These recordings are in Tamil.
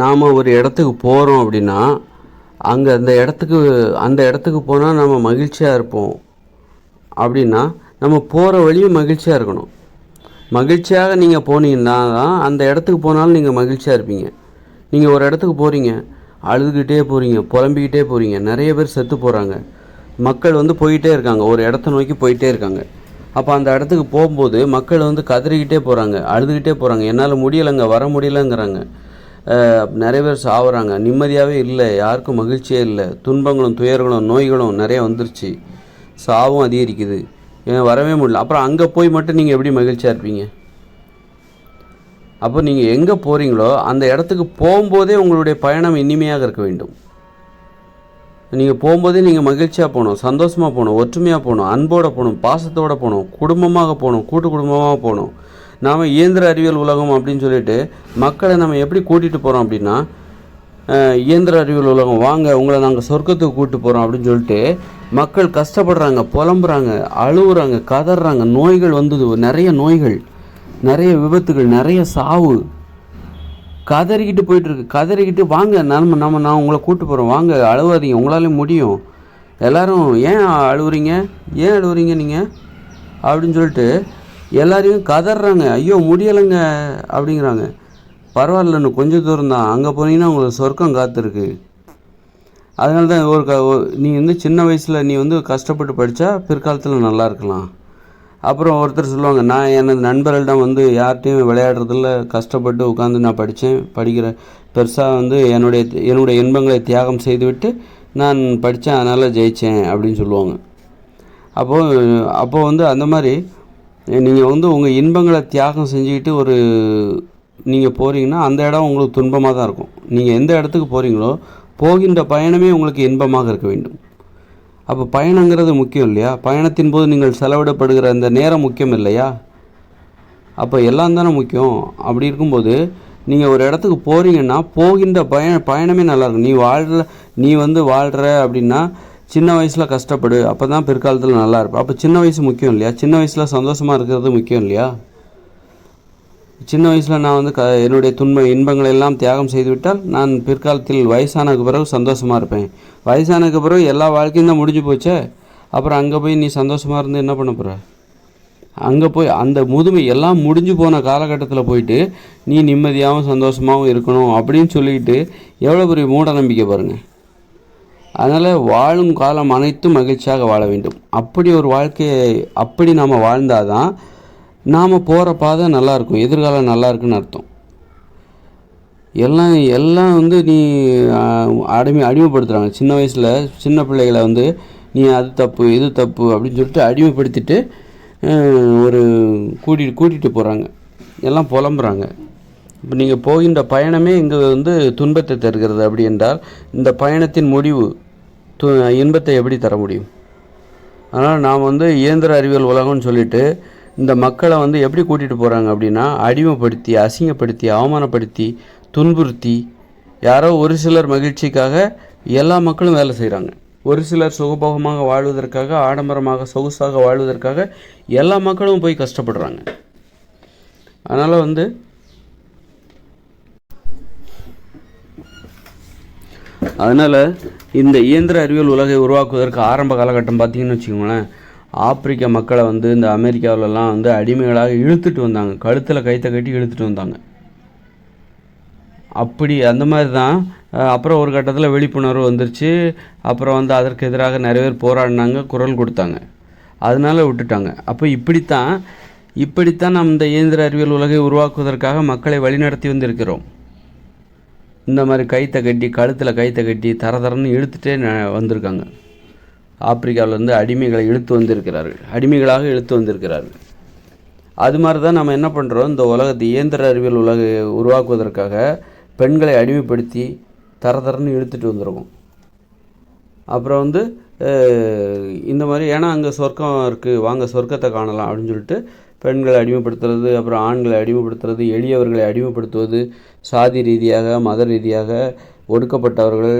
நாம் ஒரு இடத்துக்கு போகிறோம் அப்படின்னா அங்கே அந்த இடத்துக்கு அந்த இடத்துக்கு போனால் நம்ம மகிழ்ச்சியாக இருப்போம். அப்படின்னா நம்ம போகிற வழியும் மகிழ்ச்சியாக இருக்கணும். மகிழ்ச்சியாக நீங்கள் போனீங்கன்னா தான் அந்த இடத்துக்கு போனாலும் நீங்கள் மகிழ்ச்சியாக இருப்பீங்க. நீங்கள் ஒரு இடத்துக்கு போகிறீங்க அழுதுகிட்டே போகிறீங்க புலம்பிக்கிட்டே போகிறீங்க நிறைய பேர் செத்து போகிறாங்க மக்கள் வந்து போயிட்டே இருக்காங்க ஒரு இடத்த நோக்கி போயிட்டே இருக்காங்க. அப்போ அந்த இடத்துக்கு போகும்போது மக்கள் வந்து கதறிக்கிட்டே போகிறாங்க அழுதுகிட்டே போகிறாங்க என்னால் முடியலைங்க வர முடியலைங்கிறாங்க. நிறைய பேர் சாவுறாங்க. நிம்மதியாகவே இல்லை. யாருக்கும் மகிழ்ச்சியே இல்லை. துன்பங்களும் துயர்களும் நோய்களும் நிறைய வந்துருச்சு. சாவும் அதிகரிக்குது. ஏன் வரவே முடியல. அப்புறம் அங்கே போய் மட்டும் நீங்கள் எப்படி மகிழ்ச்சியாக இருப்பீங்க? அப்போ நீங்கள் எங்கே போகிறீங்களோ அந்த இடத்துக்கு போகும்போதே உங்களுடைய பயணம் இனிமையாக இருக்க வேண்டும். நீங்கள் போகும்போதே நீங்கள் மகிழ்ச்சியாக போகணும் சந்தோஷமாக போகணும் ஒற்றுமையாக போகணும் அன்போடு போகணும் பாசத்தோடு போகணும் குடும்பமாக போகணும் கூட்டு குடும்பமாக போகணும். நாம் இயந்திர அறிவியல் உலகம் அப்படின்னு சொல்லிட்டு மக்களை நம்ம எப்படி கூட்டிகிட்டு போகிறோம் அப்படின்னா இயந்திர அறிவியல் உலகம் வாங்க உங்களை நாங்கள் சொர்க்கத்துக்கு கூட்டிட்டு போகிறோம் அப்படின்னு சொல்லிட்டு மக்கள் கஷ்டப்படுறாங்க புலம்புறாங்க அழுகுறாங்க கதறாங்க நோய்கள் வந்தது நிறைய நோய்கள் நிறைய விபத்துகள் நிறைய சாவு. கதறிக்கிட்டு போயிட்டுருக்கு கதறிக்கிட்டு வாங்க நம்ம நம்ம நான் உங்களை கூப்பிட்டு போகிறோம் வாங்க அழுவாதீங்க உங்களால முடியும். எல்லோரும் ஏன் அழுவுறீங்க? ஏன் அழுவுறீங்க நீங்கள் அப்படின்னு சொல்லிட்டு எல்லாரையும் கதறாங்க ஐயோ முடியலைங்க அப்படிங்கிறாங்க. பரவாயில்ல இன்னும் கொஞ்சம் தூரம் தான் அங்கே போனீங்கன்னா உங்களுக்கு சொர்க்கம் காத்திருக்கு. அதனால தான் ஒரு க நீ வந்து சின்ன வயசில் நீ வந்து கஷ்டப்பட்டு படித்தா பிற்காலத்தில் நல்லா இருக்கலாம். அப்புறம் ஒருத்தர் சொல்லுவாங்க நான் எனது நண்பர்களிடம் வந்து யார்கிட்டையும் விளையாடுறதில்ல. கஷ்டப்பட்டு உட்காந்து நான் படித்தேன் படிக்கிற பெருசாக வந்து என்னுடைய என்னுடைய இன்பங்களை தியாகம் செய்துவிட்டு நான் படித்தேன் அதனால் ஜெயித்தேன் அப்படின்னு சொல்லுவாங்க. அப்போது அப்போது வந்து அந்த மாதிரி நீங்கள் வந்து உங்கள் இன்பங்களை தியாகம் செஞ்சுக்கிட்டு ஒரு நீங்கள் போகிறீங்கன்னா அந்த இடம் உங்களுக்கு துன்பமாக தான் இருக்கும். நீங்கள் எந்த இடத்துக்கு போகிறீங்களோ போகின்ற பயணமே உங்களுக்கு இன்பமாக இருக்க வேண்டும். அப்போ பயணங்கிறது முக்கியம் இல்லையா? பயணத்தின் போது நீங்கள் செலவிடப்படுகிற அந்த நேரம் முக்கியம் இல்லையா? அப்போ எல்லாம் தானே முக்கியம். அப்படி இருக்கும்போது நீங்கள் ஒரு இடத்துக்கு போகிறீங்கன்னா போகின்ற பய பயணமே நல்லாயிருக்கும் நீ வாழ்ற நீ வந்து வாழ்கிற அப்படின்னா சின்ன வயசில் கஷ்டப்படு அப்போ தான் பிற்காலத்தில் நல்லா இருப்பேன் அப்போ சின்ன வயசு முக்கியம் இல்லையா? சின்ன வயசில் சந்தோஷமாக இருக்கிறது முக்கியம் இல்லையா? சின்ன வயசில் நான் வந்து க என்னுடைய துன்ப இன்பங்களை எல்லாம் தியாகம் செய்துவிட்டால் நான் பிற்காலத்தில் வயசானதுக்கு பிறகு சந்தோஷமாக இருப்பேன். வயசானதுக்கு பிறகு எல்லா வாழ்க்கையும் தான் முடிஞ்சு போச்சே? அப்புறம் அங்கே போய் நீ சந்தோஷமாக இருந்து என்ன பண்ண போகிற அங்கே போய் அந்த முதுமை எல்லாம் முடிஞ்சு போன காலகட்டத்தில் போயிட்டு நீ நிம்மதியாகவும் சந்தோஷமாகவும் இருக்கணும் அப்படின்னு சொல்லிக்கிட்டு எவ்வளோ பெரிய மூட நம்பிக்கை பாருங்கள் அதனால் வாழும் காலம் அனைத்தும் மகிழ்ச்சியாக வாழ வேண்டும். அப்படி ஒரு வாழ்க்கையை அப்படி நாம் வாழ்ந்தால் தான் நாம் போகிற பாதை நல்லாயிருக்கும் எதிர்காலம் நல்லா இருக்குன்னு அர்த்தம். எல்லாம் எல்லாம் வந்து நீ அடிமை அடிமைப்படுத்துகிறாங்க சின்ன வயசில் சின்ன பிள்ளைகளை வந்து நீ அது தப்பு இது தப்பு அப்படின்னு சொல்லிட்டு அடிமைப்படுத்திட்டு ஒரு கூட்டிட்டு கூட்டிகிட்டு போகிறாங்க எல்லாம் புலம்புறாங்க. இப்போ நீங்கள் போகின்ற பயணமே இங்கே வந்து துன்பத்தை தருகிறது. அப்படி என்றால் இந்த பயணத்தின் முடிவு து இன்பத்தை எப்படி தர முடியும்? அதனால் நாம் வந்து இயந்திர அறிவியல் உலகம்னு சொல்லிட்டு இந்த மக்களை வந்து எப்படி கூட்டிகிட்டு போகிறாங்க அப்படின்னா அடிமைப்படுத்தி அசிங்கப்படுத்தி அவமானப்படுத்தி துன்புறுத்தி யாரோ ஒரு சிலர் மகிழ்ச்சிக்காக எல்லா மக்களும் வேலை செய்கிறாங்க ஒரு சிலர் சுகபோகமாக வாழ்வதற்காக ஆடம்பரமாக சொகுசாக வாழ்வதற்காக எல்லா மக்களும் போய் கஷ்டப்படுறாங்க. அதனால் வந்து அதனால் இந்த இயந்திர அறிவியல் உலகை உருவாக்குவதற்கு ஆரம்ப காலகட்டம் பார்த்தீங்கன்னு வச்சுக்கோங்களேன். ஆப்பிரிக்க மக்களை வந்து இந்த அமெரிக்காவிலலாம் வந்து அடிமைகளாக இழுத்துட்டு வந்தாங்க. கழுத்தில் கைத்தை கட்டி இழுத்துட்டு வந்தாங்க. அப்படி அந்த மாதிரி தான் அப்புறம் ஒரு கட்டத்தில் விழிப்புணர்வு வந்துருச்சு. அப்புறம் வந்து அதற்கு எதிராக நிறைய பேர் போராடினாங்க குரல் கொடுத்தாங்க. அதனால விட்டுட்டாங்க. அப்போ இப்படித்தான் இப்படித்தான் நம் இந்த இயந்திர அறிவியல் உலகை உருவாக்குவதற்காக மக்களை வழிநடத்தி வந்திருக்கிறோம். இந்த மாதிரி கைத்தை கட்டி கழுத்தில் கைத்தை கட்டி தர தரன்னு இழுத்துட்டே வந்திருக்காங்க. ஆப்பிரிக்காவிலேருந்து அடிமைகளை இழுத்து வந்திருக்கிறார்கள். அடிமைகளாக இழுத்து வந்திருக்கிறார்கள். அது மாதிரி தான் நம்ம என்ன பண்ணுறோம் இந்த உலகத்தை இயந்திர அறிவியல் உலகை உருவாக்குவதற்காக பெண்களை அடிமைப்படுத்தி தர தரன்னு இழுத்துட்டு வந்திருக்கோம். அப்புறம் வந்து இந்த மாதிரி ஏன்னா அங்கே சொர்க்கம் இருக்குது வாங்க சொர்க்கத்தை காணலாம் அப்படின்னு சொல்லிட்டு பெண்களை அடிமைப்படுத்துறது அப்புறம் ஆண்களை அடிமைப்படுத்துறது எளியவர்களை அடிமைப்படுத்துவது சாதி ரீதியாக மத ரீதியாக ஒடுக்கப்பட்டவர்கள்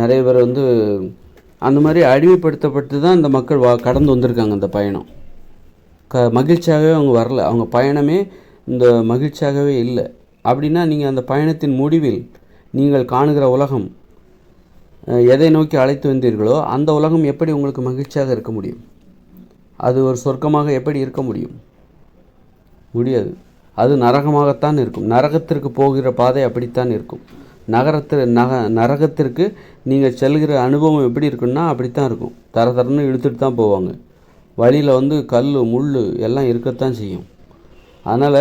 நிறைய பேர் வந்து அந்த மாதிரி அடிமைப்படுத்தப்பட்டு தான் இந்த மக்கள் வா கடந்து வந்திருக்காங்க இந்த பயணம். க மகிழ்ச்சியாகவே அவங்க வரல. அவங்க பயணமே இந்த மகிழ்ச்சியாகவே இல்லை. அப்படின்னா நீங்கள் அந்த பயணத்தின் முடிவில் நீங்கள் காணுகிற உலகம் எதை நோக்கி அழைத்து வந்தீர்களோ அந்த உலகம் எப்படி உங்களுக்கு மகிழ்ச்சியாக இருக்க முடியும்? அது ஒரு சொர்க்கமாக எப்படி இருக்க முடியும்? முடியாது. அது நரகமாகத்தான் இருக்கும். நரகத்திற்கு போகிற பாதை அப்படித்தான் இருக்கும். நகரத்து நக நரகத்திற்கு நீங்கள் செல்கிற அனுபவம் எப்படி இருக்குன்னா அப்படித்தான் இருக்கும். தர தரன்னு இழுத்துட்டு தான் போவாங்க. வழியில் வந்து கல் முள் எல்லாம் இருக்கத்தான் செய்யும். அதனால்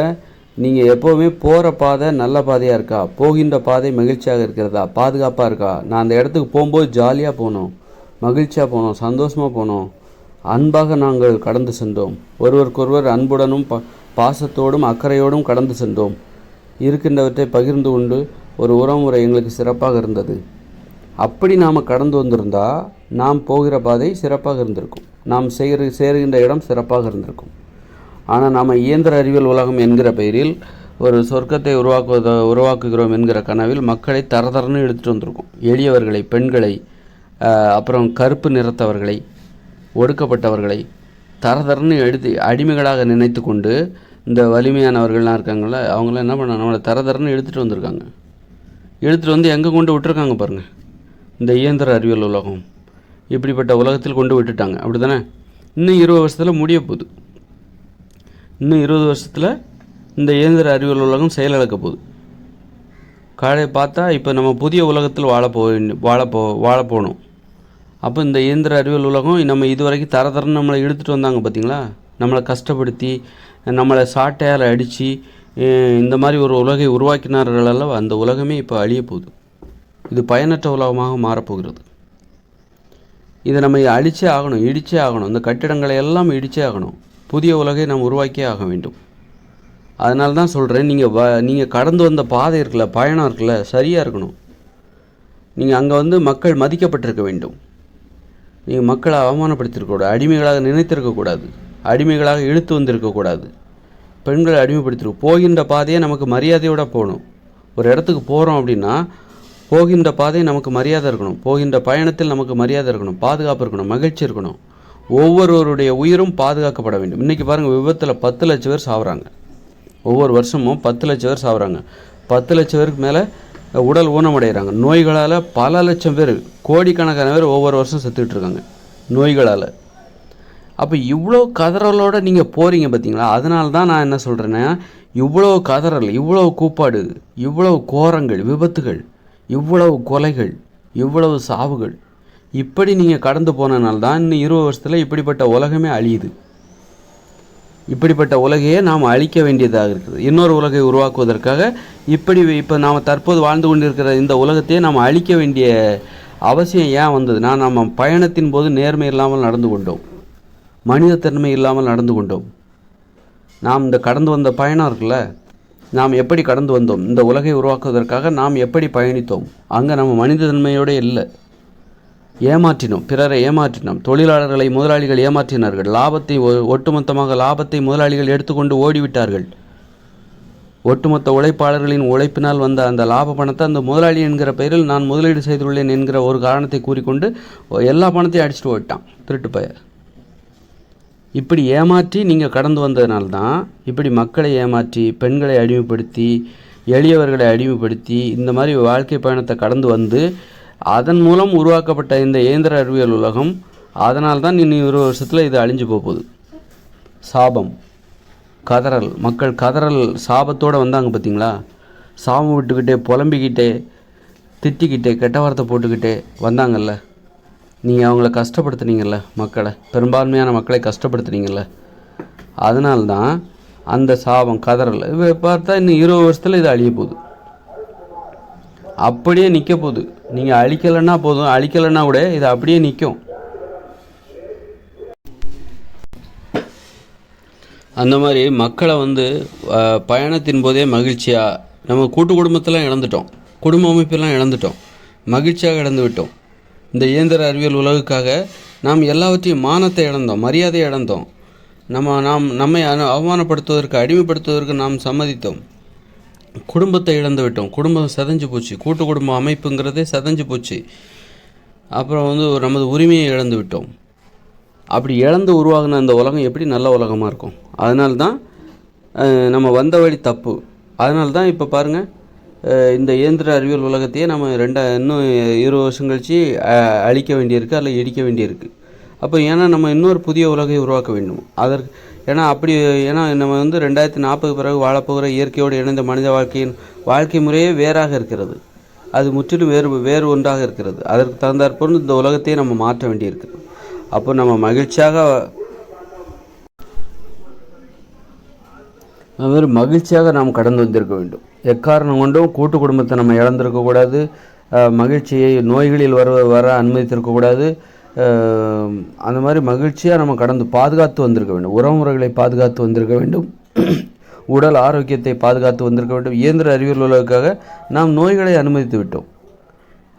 நீங்கள் எப்போவுமே போகிற பாதை நல்ல பாதையாக இருக்கா? போகின்ற பாதை மகிழ்ச்சியாக இருக்கிறதா? பாதுகாப்பாக இருக்கா? நான் அந்த இடத்துக்கு போகும்போது ஜாலியாக போனோம். மகிழ்ச்சியாக போனோம். சந்தோஷமாக போனோம். அன்பாக நாங்கள் கடந்து சென்றோம். ஒருவருக்கொருவர் அன்புடனும் ப பாசத்தோடும் அக்கறையோடும் கடந்து சென்றோம். இருக்கின்றவற்றை பகிர்ந்து கொண்டு ஒரு உறவுமுறை எங்களுக்கு சிறப்பாக இருந்தது. அப்படி நாம் கடந்து வந்திருந்தா நாம் போகிற பாதை சிறப்பாக இருந்திருக்கும். நாம் செய்கிற சேருகின்ற இடம் சிறப்பாக இருந்திருக்கும். ஆனால் நாம் இயந்திர அறிவியல் உலகம் என்கிற பெயரில் ஒரு சொர்க்கத்தை உருவாக்குவத உருவாக்குகிறோம் என்கிற கனவில் மக்களை தரதரன்னு எடுத்துகிட்டு வந்திருக்கோம். எளியவர்களை பெண்களை அப்புறம் கருப்பு நிறத்தவர்களை ஒடுக்கப்பட்டவர்களை தரதரன்னு எடுத்து அடிமைகளாக நினைத்து கொண்டு இந்த வலிமையானவர்கள்லாம் இருக்காங்கள்ல அவங்களாம் என்ன பண்ண நம்மளை தரதரன்னு எடுத்துகிட்டு வந்திருக்காங்க. எடுத்துகிட்டு வந்து எங்கே கொண்டு விட்டுருக்காங்க பாருங்கள் இந்த இயந்திர அறிவியல் உலகம். இப்படிப்பட்ட உலகத்தில் கொண்டு விட்டுட்டாங்க. அப்படி தானே இன்னும் இருபது வருஷத்தில் முடிய போகுது. இன்னும் இருபது வருஷத்தில் இந்த இயந்திர அறிவியல் உலகம் செயலிழக்க போகுது. காலை பார்த்தா இப்போ நம்ம புதிய உலகத்தில் வாழ போ வாழ போ வாழ போகணும் அப்போ இந்த இயந்திர அறிவியல் உலகம் நம்ம இதுவரைக்கும் தர தரன்னு நம்மளை எடுத்துகிட்டு வந்தாங்க பார்த்தீங்களா நம்மளை கஷ்டப்படுத்தி நம்மளை சாட்டையால் அடித்து இந்த மாதிரி ஒரு உலகை உருவாக்கினார்கள் அல்லவா? அந்த உலகமே இப்போ அழிய போகுது. இது பயனற்ற உலகமாக மாறப்போகிறது. இதை நம்ம அழிச்சே ஆகணும் இடிச்சே ஆகணும். இந்த கட்டிடங்களை எல்லாம் இடிச்சே ஆகணும். புதிய உலகை நாம் உருவாக்கியே ஆக வேண்டும். அதனால தான் சொல்கிறேன் நீங்கள் வ நீங்கள் கடந்து வந்த பாதை இருக்குல்ல பயணம் இருக்குல்ல சரியாக இருக்கணும். நீங்கள் அங்கே வந்து மக்கள் மதிக்கப்பட்டிருக்க வேண்டும். நீங்கள் மக்களை அவமானப்படுத்திருக்கக்கூடாது அடிமைகளாக நினைத்திருக்கக்கூடாது அடிமைகளாக இழுத்து வந்திருக்கக்கூடாது பெண்களை அடிமைப்படுத்திருக்க போகின்ற பாதையை நமக்கு மரியாதையோடு போகணும். ஒரு இடத்துக்கு போகிறோம் அப்படின்னா போகின்ற பாதை நமக்கு மரியாதை இருக்கணும். போகின்ற பயணத்தில் நமக்கு மரியாதை இருக்கணும். பாதுகாப்பு இருக்கணும். மகிழ்ச்சி இருக்கணும். ஒவ்வொருவருடைய உயிரும் பாதுகாக்கப்பட வேண்டும். இன்றைக்கி பாருங்கள் விபத்தில் பத்து லட்சம் பேர் சாகுறாங்க ஒவ்வொரு வருஷமும் பத்து லட்சம் பேர் சாகுறாங்க பத்து லட்சம் பேருக்கு மேலே உடல் ஊனமடைகிறாங்க நோய்களால் பல லட்சம் பேர் கோடிக்கணக்கான பேர் ஒவ்வொரு வருஷம் செத்துக்கிட்டு இருக்காங்க. நோய்களால். அப்போ இவ்வளோ கதறலோடு நீங்கள் போகிறீங்க பார்த்தீங்களா அதனால தான் நான் என்ன சொல்கிறேன்னா இவ்வளோ கதறல் இவ்வளோ கூப்பாடு இவ்வளவு கோரங்கள் விபத்துகள் இவ்வளவு கொலைகள் இவ்வளவு சாவுகள் இப்படி நீங்கள் கடந்து போனனால தான் இன்னும் இருபது வருஷத்தில் இப்படிப்பட்ட உலகமே அழியுது. இப்படிப்பட்ட உலகையே நாம் அழிக்க வேண்டியதாக இருக்குது. இன்னொரு உலகை உருவாக்குவதற்காக இப்படி இப்போ நாம் தற்போது வாழ்ந்து கொண்டிருக்கிற இந்த உலகத்தையே நாம் அழிக்க வேண்டிய அவசியம் ஏன் வந்ததுன்னா நம்ம பயணத்தின் போது நேர்மை இல்லாமல் நடந்து கொண்டோம். மனிதத்தன்மை இல்லாமல் நடந்து கொண்டோம். நாம் இந்த கடந்து வந்த பயணம் இருக்குல்ல? நாம் எப்படி கடந்து வந்தோம்? இந்த உலகை உருவாக்குவதற்காக நாம் எப்படி பயணித்தோம்? அங்கே நம்ம மனிதத்தன்மையோடு இல்லை. ஏமாற்றினோம். பிறரை ஏமாற்றினோம். தொழிலாளர்களை முதலாளிகள் ஏமாற்றினார்கள். லாபத்தை ஒ- ஒட்டுமொத்தமாக லாபத்தை முதலாளிகள் எடுத்துக்கொண்டு ஓடிவிட்டார்கள். ஒட்டுமொத்த உழைப்பாளர்களின் உழைப்பினால் வந்த அந்த லாப பணத்தை அந்த முதலாளி என்கிற பெயரில் நான் முதலீடு செய்துள்ளேன் என்கிற ஒரு காரணத்தை கூறிக்கொண்டு எல்லா பணத்தையும் அடிச்சுட்டு ஓட்டான் திருட்டு பயர். இப்படி ஏமாற்றி நீங்கள் கடந்து வந்ததுனால தான் இப்படி மக்களை ஏமாற்றி பெண்களை அடிமைப்படுத்தி எளியவர்களை அடிமைப்படுத்தி இந்த மாதிரி வாழ்க்கை பயணத்தை கடந்து வந்து அதன் மூலம் உருவாக்கப்பட்ட இந்த இயந்திர அறிவியல் உலகம் அதனால் தான் இன்னும் ஒரு வருஷத்தில் இது அழிஞ்சு போகுது சாபம் கதறல். மக்கள் கதறல் சாபத்தோடு வந்தாங்க பார்த்தீங்களா சாபம் விட்டுக்கிட்டே புலம்பிக்கிட்டே திட்டிக்கிட்டே கெட்ட வார்த்தை போட்டுக்கிட்டே வந்தாங்கல்ல? நீங்கள் அவங்கள கஷ்டப்படுத்துனீங்கல்ல மக்களை? பெரும்பான்மையான மக்களை கஷ்டப்படுத்துனீங்கல்ல? அதனால்தான் அந்த சாபம் கதறல். இவ பார்த்தா இன்னும் இருபது வருஷத்தில் இது அழிய போகுது. அப்படியே நிற்க போகுது. நீங்கள் அழிக்கலைன்னா போதும். அழிக்கலைன்னா கூட இது அப்படியே நிற்கும் அந்த மாதிரி மக்களை வந்து பயணத்தின் போதே மகிழ்ச்சியாக நம்ம கூட்டு குடும்பத்தெல்லாம் இழந்துட்டோம். குடும்ப அமைப்பெல்லாம் இழந்துட்டோம். மகிழ்ச்சியாக இழந்து விட்டோம். இந்த இயந்திர அறிவியல் உலகுக்காக நாம் எல்லாவற்றையும் மானத்தை இழந்தோம் மரியாதையை இழந்தோம். நம்ம நாம் நம்மை அனு- அவமானப்படுத்துவதற்கு அடிமைப்படுத்துவதற்கு நாம் சம்மதித்தோம். குடும்பத்தை இழந்து விட்டோம். குடும்பம் செதஞ்சு போச்சு. கூட்டு குடும்ப அமைப்புங்கிறதே செதஞ்சு போச்சு. அப்புறம் வந்து நமது உரிமையை இழந்து விட்டோம். அப்படி இழந்து உருவாகின அந்த உலகம் எப்படி நல்ல உலகமாக இருக்கும்? அதனால்தான் நம்ம வந்த வழி தப்பு. அதனால தான் இப்போ பாருங்கள் இந்த இயந்திர அறிவியல் உலகத்தையே நம்ம ரெண்டா இன்னும் இருபது வருஷம் கழித்து அழிக்க வேண்டியிருக்கு அல்ல இடிக்க வேண்டியிருக்கு. அப்போ ஏன்னா நம்ம இன்னொரு புதிய உலகை உருவாக்க வேண்டும். அதற்கு ஏன்னா அப்படி ஏன்னா நம்ம வந்து ரெண்டாயிரத்தி நாற்பது பிறகு வாழப்போகிற இயற்கையோடு இணைந்த மனித வாழ்க்கையின் வாழ்க்கை முறையே வேறாக இருக்கிறது. அது முற்றிலும் வேறு வேறு ஒன்றாக இருக்கிறது. அதற்கு தகுந்தாற்போல் இந்த உலகத்தையே நம்ம மாற்ற வேண்டியிருக்கு. அப்போ நம்ம மகிழ்ச்சியாக மகிழ்ச்சியாக நாம் கடந்து வந்திருக்க வேண்டும். எக்காரணம் கொண்டும் கூட்டு குடும்பத்தை நம்ம இழந்திருக்கக்கூடாது மகிழ்ச்சியை நோய்களில் வர வர அனுமதித்திருக்கக்கூடாது அந்த மாதிரி மகிழ்ச்சியாக நம்ம கடந்து பாதுகாத்து வந்திருக்க வேண்டும். உறவுமுறைகளை பாதுகாத்து வந்திருக்க வேண்டும். உடல் ஆரோக்கியத்தை பாதுகாத்து வந்திருக்க வேண்டும். இயந்திர அறிவியல் உலகுக்காக நாம் நோய்களை அனுமதித்து விட்டோம்.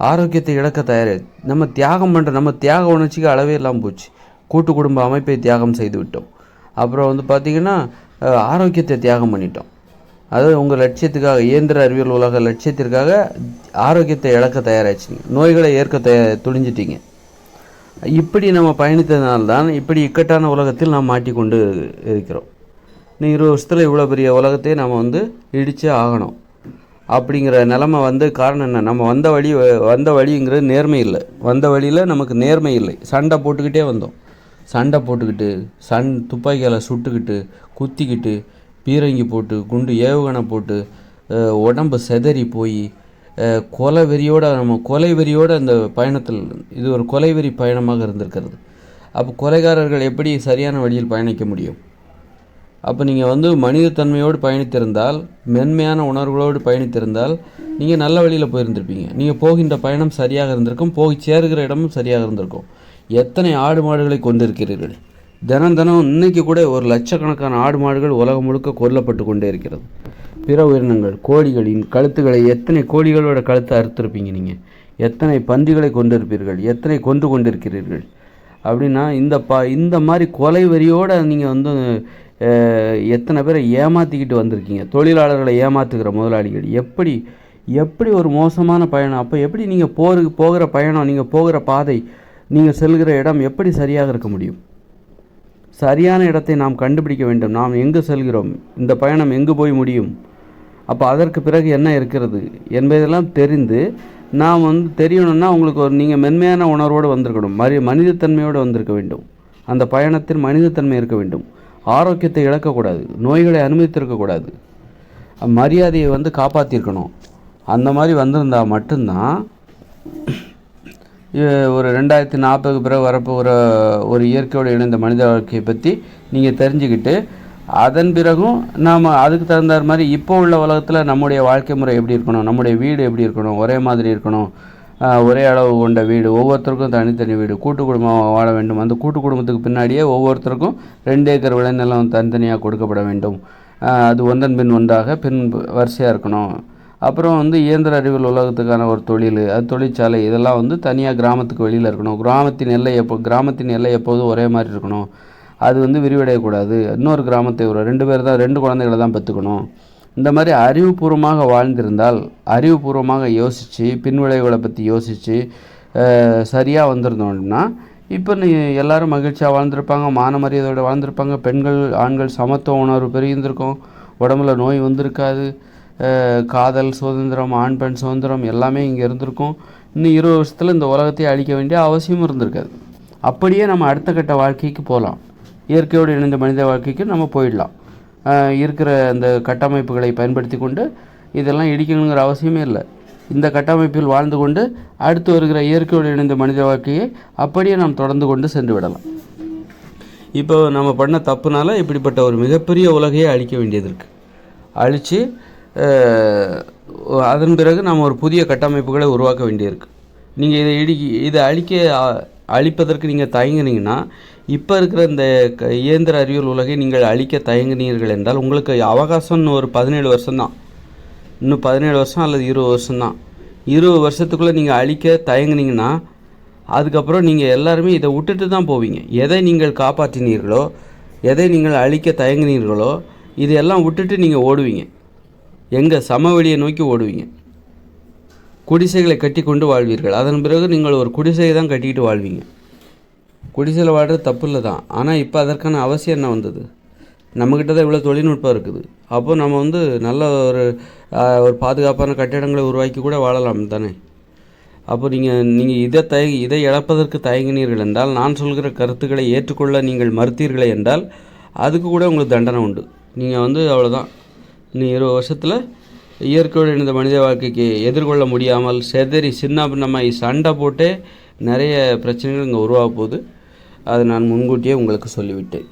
ஆரோக்கியத்தை இழக்க தயாரி நம்ம தியாகம் பண்ணுற நம்ம தியாக உணர்ச்சிக்கு அளவே இல்லாமல் போச்சு. கூட்டு குடும்ப அமைப்பை தியாகம் செய்து விட்டோம். அப்புறம் வந்து பார்த்திங்கன்னா ஆரோக்கியத்தை தியாகம் பண்ணிட்டோம். அதாவது உங்கள் லட்சியத்துக்காக இயந்திர அறிவியல் உலக லட்சியத்திற்காக ஆரோக்கியத்தை இழக்க தயாராச்சுங்க நோய்களை ஏற்க தய துணிஞ்சிட்டீங்க. இப்படி நம்ம பயணித்ததுனால்தான் இப்படி இக்கட்டான உலகத்தில் நாம் மாட்டிக்கொண்டு இருக்கிறோம். நீங்கள் இருபது வருஷத்தில் இவ்வளோ பெரிய உலகத்தை நம்ம வந்து இடித்தே ஆகணும். அப்படிங்கிற நிலமை வந்து காரணம் என்ன? நம்ம வந்த வழி வந்த வழிங்கிறது நேர்மை இல்லை. வந்த வழியில் நமக்கு நேர்மை இல்லை. சண்டை போட்டுக்கிட்டே வந்தோம். சண்டை போட்டுக்கிட்டு சண் துப்பாக்கியால் சுட்டுக்கிட்டு குத்திக்கிட்டு பீரங்கி போட்டு குண்டு ஏவுகணை போட்டு உடம்பு செதறி போய் கொலை வெறியோடு நம்ம கொலை வெறியோடு அந்த பயணத்தில் இது ஒரு கொலை வெறி பயணமாக இருந்திருக்கிறது. அப்போ கொலைகாரர்கள் எப்படி சரியான வழியில் பயணிக்க முடியும்? அப்போ நீங்கள் வந்து மனிதத்தன்மையோடு பயணித்திருந்தால் மென்மையான உணர்வுகளோடு பயணித்திருந்தால் நீங்கள் நல்ல வழியில் போயிருந்திருப்பீங்க. நீங்கள் போகின்ற பயணம் சரியாக இருந்திருக்கும் போய் சேருகிற இடமும் சரியாக இருந்திருக்கும். எத்தனை ஆடு மாடுகளை கொண்டிருக்கிறீர்கள்? தினம் தினம் இன்னைக்கு கூட ஒரு லட்சக்கணக்கான ஆடு மாடுகள் உலகம் முழுக்க கொல்லப்பட்டு கொண்டே இருக்கிறது. பிற உயிரினங்கள் கோழிகளின் கழுத்துக்களை எத்தனை கோழிகளோட கழுத்தை அறுத்திருப்பீங்க நீங்கள் எத்தனை பந்திகளை கொண்டிருப்பீர்கள்? எத்தனை கொண்டு கொண்டிருக்கிறீர்கள்? அப்படின்னா இந்த ப இந்த மாதிரி கொலை வரியோடு நீங்கள் வந்து எத்தனை பேரை ஏமாற்றிக்கிட்டு வந்திருக்கீங்க? தொழிலாளர்களை ஏமாற்றுகிற முதலாளிகள். எப்படி எப்படி ஒரு மோசமான பயணம்? அப்போ எப்படி நீங்கள் போருக்கு போகிற பயணம்? நீங்கள் போகிற பாதை நீங்கள் செல்கிற இடம் எப்படி சரியாக இருக்க முடியும்? சரியான இடத்தை நாம் கண்டுபிடிக்க வேண்டும். நாம் எங்கு செல்கிறோம்? இந்த பயணம் எங்கு போய் முடியும்? அப்போ அதற்கு பிறகு என்ன இருக்கிறது? என்பதெல்லாம் தெரிந்து நாம் வந்து தெரியணும்னா உங்களுக்கு ஒரு நீங்கள் மென்மையான உணர்வோடு வந்திருக்கணும். மரி மனிதத்தன்மையோடு வந்திருக்க வேண்டும். அந்த பயணத்தில் மனிதத்தன்மை இருக்க வேண்டும். ஆரோக்கியத்தை இழக்கக்கூடாது. நோய்களை அனுமதித்திருக்கக்கூடாது மரியாதையை வந்து காப்பாற்றிருக்கணும் அந்த மாதிரி வந்திருந்தால் மட்டும்தான் ஒரு ரெண்டாயிரத்தி நாற்பதுக்கு பிறகு வரப்போகிற ஒரு இயற்கையோடு இணைந்த மனித வாழ்க்கையை பற்றி நீங்கள் தெரிஞ்சுக்கிட்டு அதன் பிறகும் நாம் அதுக்கு தகுந்தார் மாதிரி இப்போ உள்ள உலகத்தில் நம்முடைய வாழ்க்கை முறை எப்படி இருக்கணும் நம்முடைய வீடு எப்படி இருக்கணும் ஒரே மாதிரி இருக்கணும் ஒரே அளவு கொண்ட வீடு ஒவ்வொருத்தருக்கும் தனித்தனி வீடு கூட்டு குடும்பம் வாழ வேண்டும். அந்த கூட்டு குடும்பத்துக்கு பின்னாடியே ஒவ்வொருத்தருக்கும் ரெண்டு ஏக்கர் விளைநிலம் தனித்தனியாக கொடுக்கப்பட வேண்டும். அது ஒன்றன் பின் ஒன்றாக பின் வரிசையாக இருக்கணும். அப்புறம் வந்து இயந்திர அறிவியல் உலகத்துக்கான ஒரு தொழில் அது தொழிற்சாலை இதெல்லாம் வந்து தனியாக கிராமத்துக்கு வெளியில் இருக்கணும். கிராமத்தின் எல்லை எப்போ கிராமத்தின் எல்லை எப்போதும் ஒரே மாதிரி இருக்கணும். அது வந்து விரிவடையக்கூடாது. இன்னொரு கிராமத்தை ஒரு ரெண்டு பேர் தான் ரெண்டு குழந்தைகளை தான் பெற்றுக்கணும் இந்த மாதிரி அறிவுபூர்வமாக வாழ்ந்திருந்தால் அறிவுபூர்வமாக யோசித்து பின்விளைவுகளை பற்றி யோசித்து சரியாக வந்திருந்தோம்னா இப்போ நீ எல்லோரும் மகிழ்ச்சியாக வாழ்ந்திருப்பாங்க மான மரியாதையோட வாழ்ந்திருப்பாங்க. பெண்கள் ஆண்கள் சமத்துவ உணர்வு பெருகிருந்திருக்கும் உடம்புல நோய் வந்திருக்காது. காதல் சுதந்திரம் ஆண் பெண் சுதந்திரம் எல்லாமே இங்கே இருந்திருக்கும். இன்னும் இருபது வருஷத்தில் இந்த உலகத்தை அழிக்க வேண்டிய அவசியமும் இருந்திருக்காது. அப்படியே நம்ம அடுத்த கட்ட வாழ்க்கைக்கு போகலாம் இயற்கையோடு இணைந்த மனித வாழ்க்கைக்கு நம்ம போயிடலாம். இருக்கிற அந்த கட்டமைப்புகளை பயன்படுத்தி கொண்டு இதெல்லாம் இடிக்கணுங்கிற அவசியமே இல்லை. இந்த கட்டமைப்பில் வாழ்ந்து கொண்டு அடுத்து வருகிற இயற்கையோடு இணைந்த மனித வாழ்க்கையை அப்படியே நாம் தொடர்ந்து கொண்டு சென்று விடலாம். இப்போ நம்ம பண்ண தப்புனால இப்படிப்பட்ட ஒரு மிகப்பெரிய உலகையே அழிக்க வேண்டியது இருக்குது அழித்து அதன் பிறகு நாம் ஒரு புதிய கட்டமைப்புகளை உருவாக்க வேண்டியிருக்கு. நீங்கள் இதை இடி இதை அழிக்க அழிப்பதற்கு நீங்கள் தயங்குனீங்கன்னா இப்போ இருக்கிற இந்த க- இயந்திர அறிவியல் உலகை நீங்கள் அழிக்க தயங்குனீர்கள் என்றால் உங்களுக்கு அவகாசம்னு ஒரு பதினேழு வருஷம்தான். இன்னும் பதினேழு வருஷம் அல்லது இருபது வருஷம்தான். இருபது வருஷத்துக்குள்ளே நீங்கள் அழிக்க தயங்குனீங்கன்னா அதுக்கப்புறம் நீங்கள் எல்லாருமே இதை விட்டுட்டு தான் போவீங்க. எதை நீங்கள் காப்பாற்றினீர்களோ எதை நீங்கள் அழிக்க தயங்குனீர்களோ இதையெல்லாம் விட்டுட்டு நீங்கள் ஓடுவீங்க. எங்கே சமவெளியை நோக்கி ஓடுவீங்க. குடிசைகளை கட்டி கொண்டு வாழ்வீர்கள். அதன் பிறகு நீங்கள் ஒரு குடிசையை தான் கட்டிக்கிட்டு வாழ்வீங்க. குடிசையில் வாழ்கிறது தப்பு இல்லை தான். ஆனால் இப்போ அதற்கான அவசியம் என்ன வந்தது? நம்மக்கிட்ட தான் இவ்வளோ தொழில்நுட்பம் இருக்குது. அப்போது நம்ம வந்து நல்ல ஒரு ஒரு பாதுகாப்பான கட்டிடங்களை உருவாக்கி கூட வாழலாம் தானே? அப்போ நீங்கள் நீங்கள் இதை தய இதை இழப்பதற்கு தயங்கினீர்கள் என்றால் நான் சொல்கிற கருத்துக்களை ஏற்றுக்கொள்ள நீங்கள் மறுத்தீர்களே என்றால் அதுக்கு கூட உங்களுக்கு தண்டனை உண்டு. நீங்கள் வந்து அவ்வளோதான் இன்னும் இருபது வருஷத்தில் இயற்கையோடு இந்த மனித வாழ்க்கைக்கு எதிர்கொள்ள முடியாமல் செதறி சின்ன பின்னமாக சண்டை போட்டே நிறைய பிரச்சனைகள் இங்கே உருவாக போகுது. அதை நான் முன்கூட்டியே உங்களுக்கு சொல்லிவிட்டேன்.